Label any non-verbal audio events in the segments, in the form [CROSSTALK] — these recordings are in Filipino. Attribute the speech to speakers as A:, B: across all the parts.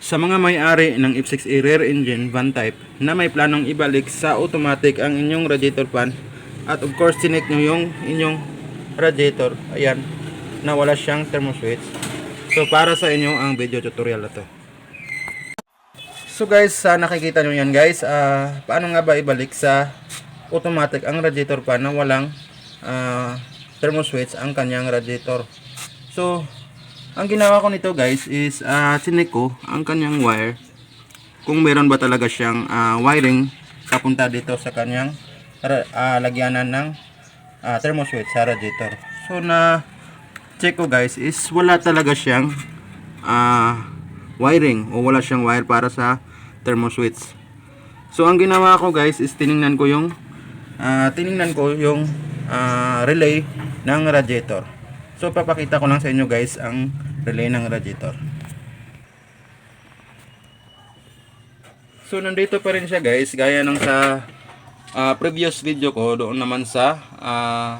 A: Sa mga may-ari ng F6A rear engine van type na may planong ibalik sa automatic ang inyong radiator fan at of course tinik nyo yung inyong radiator, ayan, na wala siyang thermoswitch. So para sa inyo ang video tutorial na to. So guys, sa nakikita nyo yan guys, ah, paano nga ba ibalik sa automatic ang radiator fan na walang ah, thermoswitch ang kanyang radiator. So, ang ginawa ko nito guys is uh, sinik ko ang kanyang wire kung meron ba talaga siyang ah, wiring papunta dito sa kanyang ah, lagyanan ng ah, thermoswitch sa radiator. So na check ko guys is wala talaga siyang ah, wiring o wala siyang wire para sa thermoswitch. So ang ginawa ko guys is tiningnan ko yung ah, tiningnan ko yung ah, relay ng radiator. So papakita ko lang sa inyo guys ang relay ng radiator. So nandito pa rin siya guys gaya ng sa ah, previous video ko doon naman sa ah,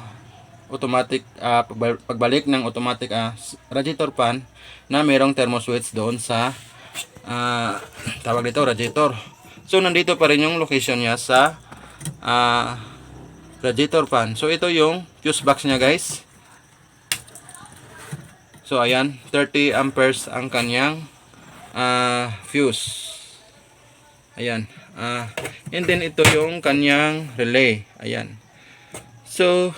A: automatic pagbal- pagbalik ng automatic s- radiator fan na merong thermoswitch doon sa ah, tawag dito radiator. So nandito pa rin yung location niya sa ah, radiator fan. So ito yung fuse box niya guys. So ayan, 30 amperes ang kanyang ah, fuse. Ayan. ah and then ito yung kanyang relay. Ayan. So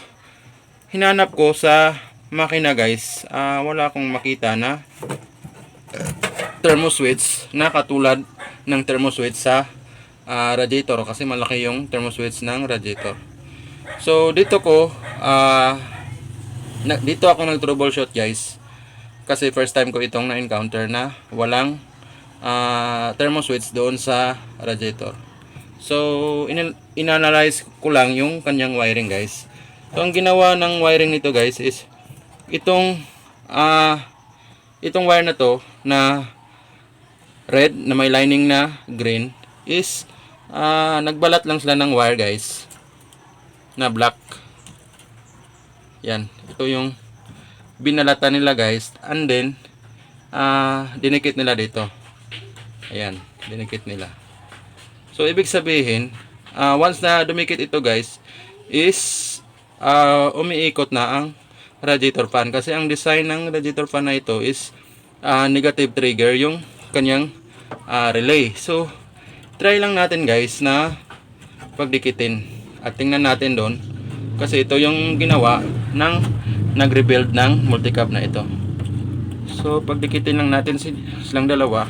A: hinanap ko sa makina guys, ah, wala akong makita na thermoswitch na katulad ng thermoswitch sa ah, radiator kasi malaki yung thermoswitch ng radiator. So dito ko ah na, dito ako nag troubleshoot guys kasi first time ko itong na-encounter na walang ah, thermoswitch doon sa radiator. So, in- inanalyze ko lang yung kanyang wiring guys. So, ang ginawa ng wiring nito guys is itong ah itong wire na to na red na may lining na green is ah, nagbalat lang sila ng wire guys na black. Yan, ito yung binalata nila guys. And then ah dinikit nila dito. Ayan dinikit nila. So ibig sabihin ah, once na dumikit ito guys is ah, umiikot na ang radiator fan. Kasi ang design ng radiator fan na ito is ah, negative trigger yung kanyang ah, relay. So try lang natin guys na pagdikitin. At tingnan natin doon kasi ito yung ginawa ng nag-rebuild ng multicap na ito. So pagdikitin lang natin si- silang dalawa.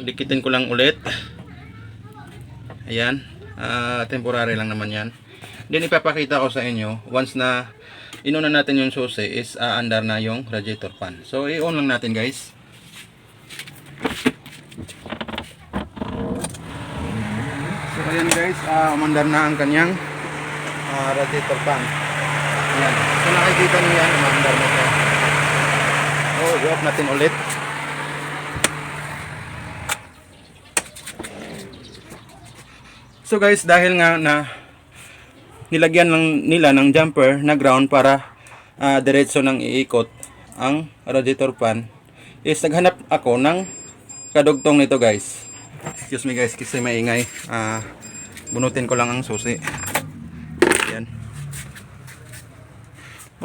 A: Dikitin ko lang ulit. Ayan. Ah, temporary lang naman yan. Then ipapakita ko sa inyo once na inuna natin yung susi is aandar na yung radiator fan so i-on lang natin guys. So ayan guys, ah umandar na ang kanyang ah, radiator fan. Ayan. So nakikita niyo yan, umandar na siya. Oh, i-off natin ulit. So guys, dahil nga na nilagyan lang nila ng jumper na ground para ah, diretso ng iikot ang radiator fan is naghanap ako ng kadugtong nito guys. Excuse me guys kasi maingay. Ah, bunutin ko lang ang susi. Yan.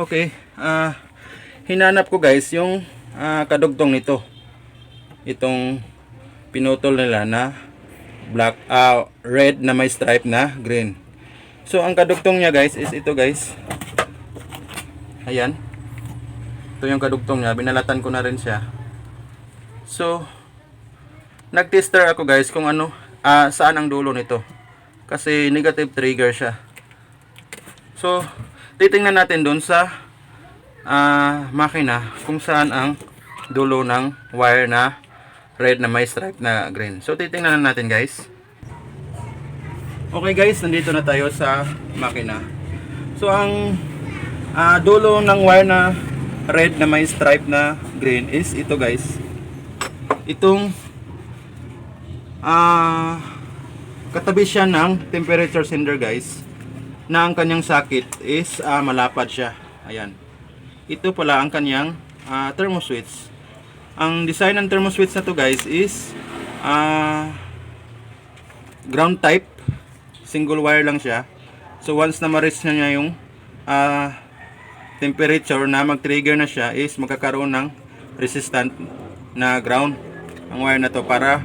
A: Okay. Ah, hinanap ko guys yung ah, kadugtong nito. Itong pinutol nila na black ah red na may stripe na green. So ang kadugtong niya guys is ito guys. Ayan. Ito yung kadugtong niya. Binalatan ko na rin siya. So, nag-tester ako guys kung ano, ah, saan ang dulo nito. Kasi negative trigger siya. So, titingnan natin doon sa ah, makina kung saan ang dulo ng wire na red na may stripe na green. So, titingnan natin guys. Okay guys, nandito na tayo sa makina. So, ang ah, dulo ng wire na red na may stripe na green is ito guys. Itong ah katabi siya ng temperature sender guys na ang kanyang sakit is ah, malapad siya ayan ito pala ang kanyang ah, thermoswitch Ang design ng thermo switch na to guys is ah ground type. Single wire lang siya. So once na ma-reach na niya yung ah, temperature na mag-trigger na siya is magkakaroon ng resistant na ground ang wire na to para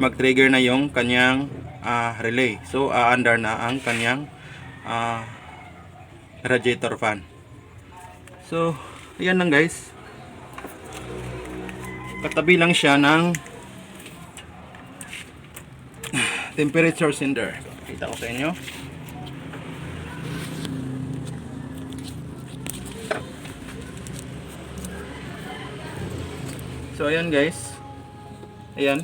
A: mag-trigger na yung kanyang ah, relay. So aandar na ang kanyang ah, radiator fan. So, ayan lang guys. Katabi lang siya ng [SIGHS] temperature sender. Kita ko sa inyo. So, ayan guys. Ayan.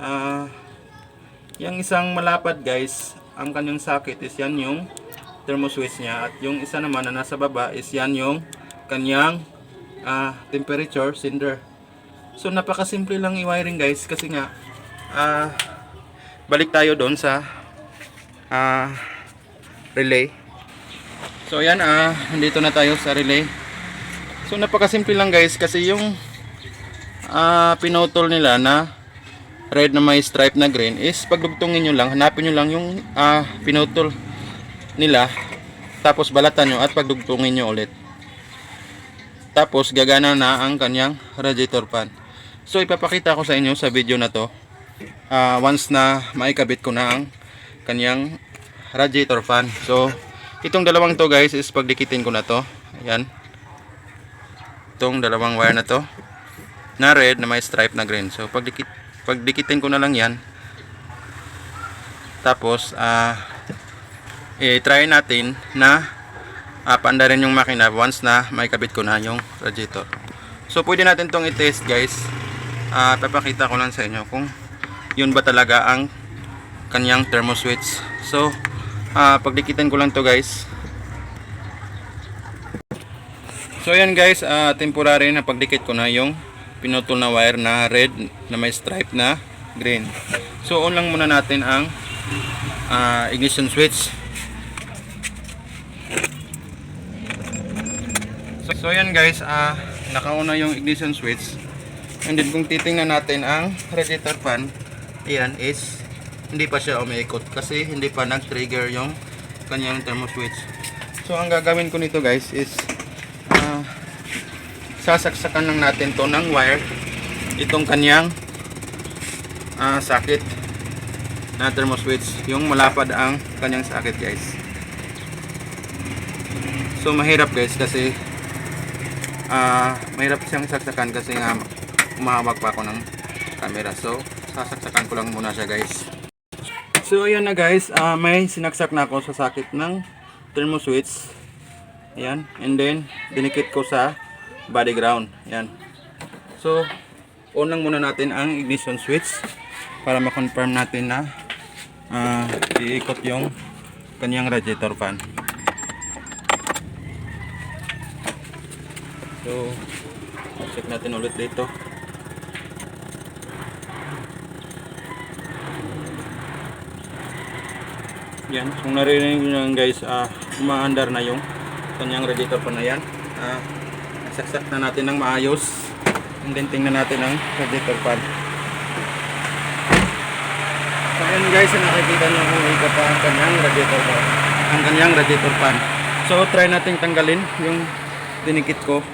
A: Ah, yung isang malapad guys, ang kanyang socket is yan yung thermo switch niya at yung isa naman na nasa baba is yan yung kanyang ah, temperature sender. So napakasimple lang i-wiring guys kasi nga ah, balik tayo doon sa ah, relay. So ayan ah nandito na tayo sa relay. So napakasimple lang guys kasi yung ah, pinutol nila na red na may stripe na green is pagdugtungin nyo lang, hanapin nyo lang yung ah, pinutol nila tapos balatan nyo at pagdugtungin nyo ulit. Tapos gagana na ang kanyang radiator fan. So ipapakita ko sa inyo sa video na to ah, once na maikabit ko na ang kanyang radiator fan. So itong dalawang to guys is pagdikitin ko na to. Ayan. Itong dalawang wire na to na red na may stripe na green. So pagdikit pagdikitin ko na lang 'yan. Tapos ah i-try natin na uh, paandarin yung makina once na may kabit ko na yung radiator. So pwede natin tong i-test guys. Ah papakita ko lang sa inyo kung yun ba talaga ang kanyang thermo switch. So ah pagdikitin ko lang to guys. So ayan guys, ah, temporary na pagdikit ko na yung pinutol na wire na red na may stripe na green. So on lang muna natin ang ah, ignition switch. So, so ayan guys, ah nakauna yung ignition switch. And then kung titingnan natin ang radiator fan, ayan is hindi pa siya umiikot kasi hindi pa nag-trigger yung kanyang thermo switch. So ang gagawin ko nito guys is sasaksakan lang natin to ng wire. Itong kanyang ah, socket na thermo switch. Yung malapad ang kanyang socket guys. So mahirap guys kasi ah mahirap siyang saksakan kasi nga umahawak pa ako ng camera. So sasaksakan ko lang muna siya guys. So ayan na guys. Ah, may sinaksak na ako sa socket ng thermo switch ayan. And then dinikit ko sa body ground. Ayan so on lang muna natin ang ignition switch para ma-confirm natin na ah, iikot yung kanyang radiator fan. So check natin ulit dito. Yan. Kung narinig nyo yan guys ah, umaandar na yung kanyang radiator fan na yan. Ah, saksak na natin ng maayos and then tingnan natin ang radiator fan So ayan guys, nakikita nyo kung ikot pa ang kanyang radiator fan. Ang kanyang radiator fan. So try nating tanggalin yung dinikit ko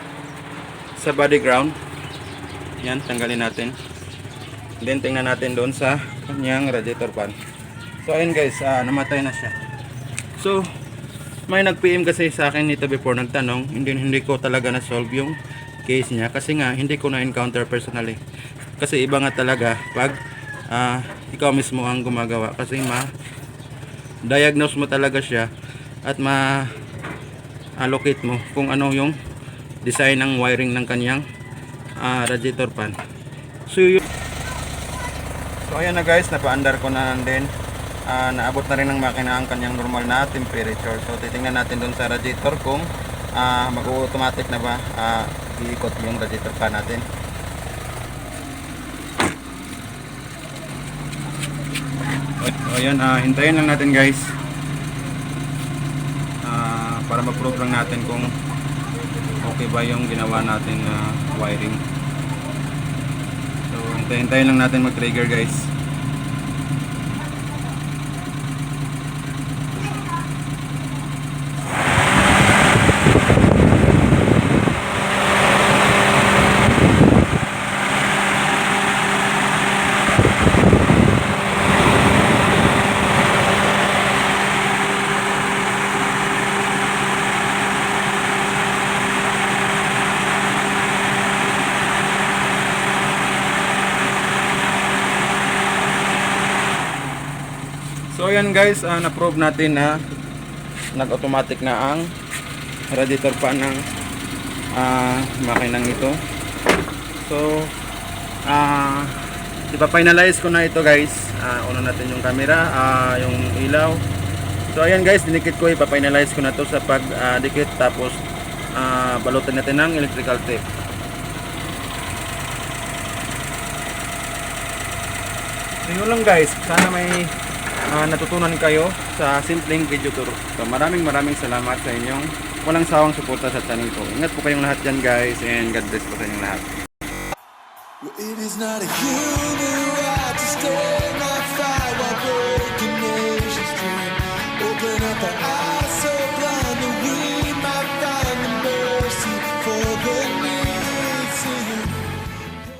A: sa body ground. Yan, tanggalin natin. Then tingnan natin doon sa kanyang radiator fan. So ayan guys, ah, namatay na siya. So may nag-PM kasi sa akin nito before nagtanong, hindi hindi ko talaga na-solve yung case niya kasi nga hindi ko na-encounter personally. Kasi iba nga talaga pag ah, ikaw mismo ang gumagawa kasi ma diagnose mo talaga siya at ma allocate mo kung ano yung design ng wiring ng kanyang ah, radiator fan. So yun So ayan na guys, napaandar ko na din. Ah, naabot na rin ng makina ang kanyang normal na temperature. So titingnan natin doon sa radiator kung ah, mag-automatic na ba ah, iikot yung radiator fan natin. O ayan, ah, hintayin lang natin guys. Ah, para ma-prove lang natin kung okay ba yung ginawa natin na wiring. So, hintayin lang natin mag-trigger guys. So ayan guys, ah, na-prove natin na nag-automatic na ang radiator fan ng ah, makinang ito. So, ah ipa-finalize ko na ito guys. Ah, uno natin yung camera, ah, yung ilaw. So ayan guys, dinikit ko, ipa-finalize ko na to sa pag-dikit tapos ah, balutin natin ng electrical tape. So lang guys, sana may ah, natutunan kayo sa simpleng video tour. So maraming maraming salamat sa inyong walang sawang suporta sa channel ko. Ingat po kayong lahat dyan guys and God bless po sa inyong lahat.
B: It is not a human right to stand and fight while broken nations dream. Open up our eyes.